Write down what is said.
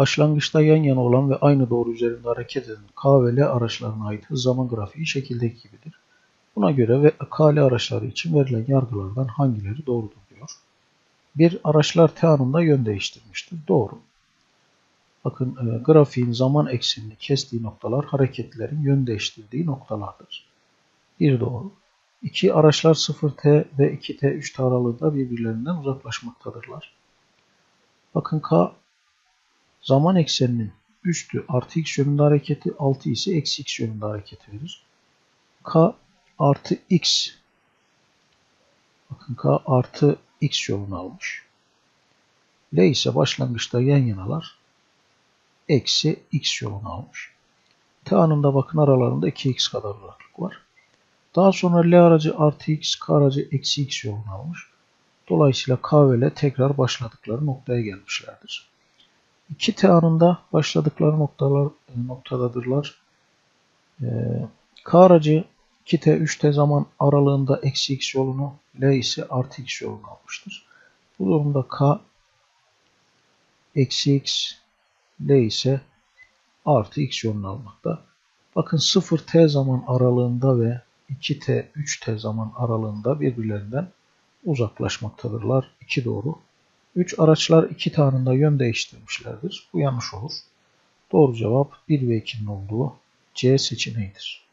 Başlangıçta yan yana olan ve aynı doğru üzerinde hareket eden K ve L araçlarına ait hız zaman grafiği şekildeki gibidir. Buna göre ve K, L araçları için verilen yargılardan hangileri doğrudur diyor. Bir araçlar T anında yön değiştirmiştir. Doğru. Bakın e, grafiğin zaman eksenini kestiği noktalar hareketlerin yön değiştirdiği noktalardır. Bir doğru. İki araçlar 0T ve 2T 3T aralığında birbirlerinden uzaklaşmaktadırlar. Bakın K zaman ekseninin üstü artı x yönünde hareketi, altı ise eksi x yönünde hareket verir. K artı x bakın K artı x yolunu almış. L ise başlangıçta yan yanalar eksi x yolunu almış. T anında bakın aralarında 2x kadar uzaklık var. Daha sonra L aracı artı x, K aracı eksi x yolunu almış. Dolayısıyla K ve L tekrar başladıkları noktaya gelmişlerdir. 2T anında başladıkları noktalar noktadadırlar. Ee, K aracı 2T 3T zaman aralığında eksi x yolunu L ise artı x yolunu almıştır. Bu durumda K eksi x L ise artı x yolunu almakta. Bakın 0T zaman aralığında ve 2T 3T zaman aralığında birbirlerinden uzaklaşmaktadırlar. 2 doğru. 3 araçlar 2 tanında yön değiştirmişlerdir. Bu yanlış olur. Doğru cevap 1 ve 2'nin olduğu C seçeneğidir.